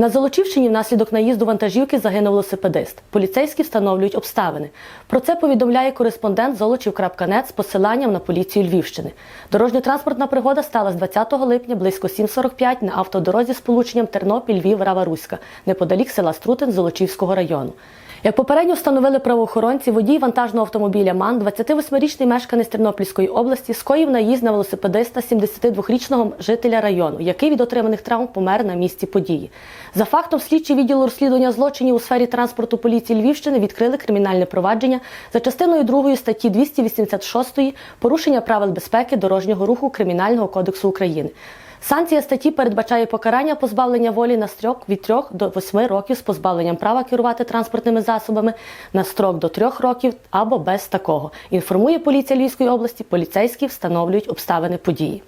На Золочівщині внаслідок наїзду вантажівки загинув велосипедист. Поліцейські встановлюють обставини. Про це повідомляє кореспондент Золочів.нет з посиланням на поліцію Львівщини. Дорожньо-транспортна пригода сталася 20 липня близько 7.45 на автодорозі з полученням Тернопіль-Львів-Рава-Руська, неподалік села Струтин Золочівського району. Як попередньо встановили правоохоронці, водій вантажного автомобіля МАН, 28-річний мешканець Тернопільської області, скоїв наїзд на велосипедиста 72-річного жителя району, який від отриманих травм помер на місці події. За фактом, слідчі відділу розслідування злочинів у сфері транспорту поліції Львівщини відкрили кримінальне провадження за частиною 2 статті 286 порушення правил безпеки дорожнього руху Кримінального кодексу України. Санкція статті передбачає покарання позбавлення волі на строк від 3 до 8 років з позбавленням права керувати транспортними засобами на строк до 3 років або без такого. Інформує поліція Львівської області. Поліцейські встановлюють обставини події.